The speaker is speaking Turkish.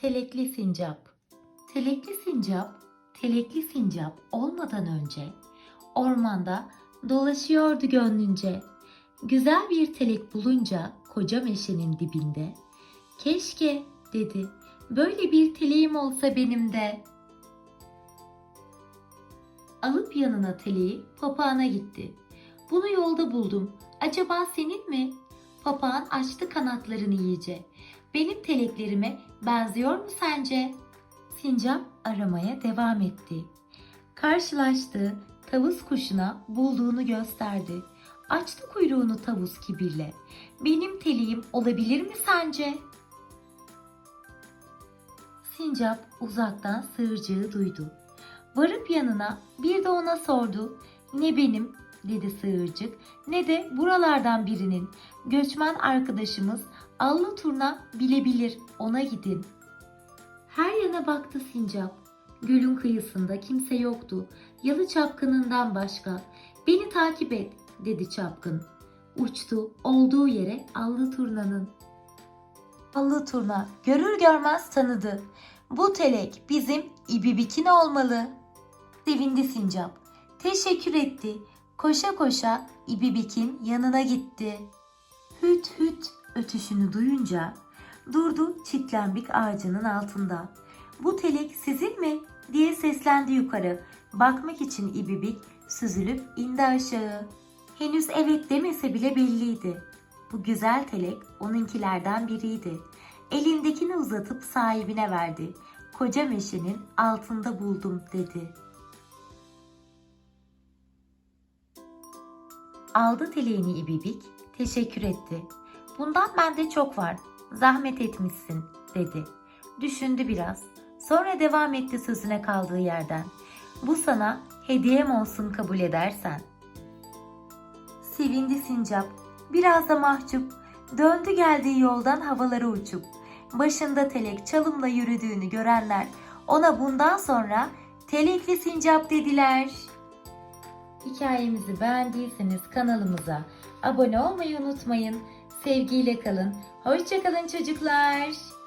Telekli sincap. Telekli sincap, telekli sincap olmadan önce ormanda dolaşıyordu gönlünce. Güzel bir telek bulunca koca meşenin dibinde keşke dedi böyle bir teleğim olsa benim de. Alıp yanına teleği papağana gitti. Bunu yolda buldum. Acaba senin mi? Papağan açtı kanatlarını iyice. Benim teleklerime benziyor mu sence? Sincap aramaya devam etti. Karşılaştığı tavus kuşuna bulduğunu gösterdi. Açtı kuyruğunu tavus kibirle. Benim teleğim olabilir mi sence? Sincap uzaktan sığırcığı duydu. Varıp yanına bir de ona sordu. Ne benim dedi sığırcık ne de buralardan birinin. Göçmen arkadaşımız Allı turna bilebilir ona gidin. Her yana baktı sincap. Gölün kıyısında kimse yoktu. Yalı çapkınından başka. Beni takip et dedi çapkın. Uçtu olduğu yere Allı turnanın. Allı turna görür görmez tanıdı. Bu telek bizim ibibikin olmalı. Sevindi sincap. Teşekkür etti. Koşa koşa ibibikin yanına gitti. Hüt hüt ötüşünü duyunca durdu çitlenbik ağacının altında. Bu telek sizin mi? diye seslendi yukarı. Bakmak için ibibik süzülüp indi aşağı. Henüz evet demese bile belliydi. Bu güzel telek onunkilerden biriydi. Elindekini uzatıp sahibine verdi. Koca meşenin altında buldum dedi. Aldı teleğini ibibik, teşekkür etti. Bundan bende çok var, zahmet etmişsin dedi. Düşündü biraz, sonra devam etti sözüne kaldığı yerden. Bu sana hediyem olsun kabul edersen. Sevindi sincap, biraz da mahcup, döndü geldiği yoldan havalara uçup. Başında telek çalımla yürüdüğünü görenler ona bundan sonra telekli sincap dediler. Hikayemizi beğendiyseniz kanalımıza abone olmayı unutmayın. Sevgiyle kalın. Hoşçakalın çocuklar.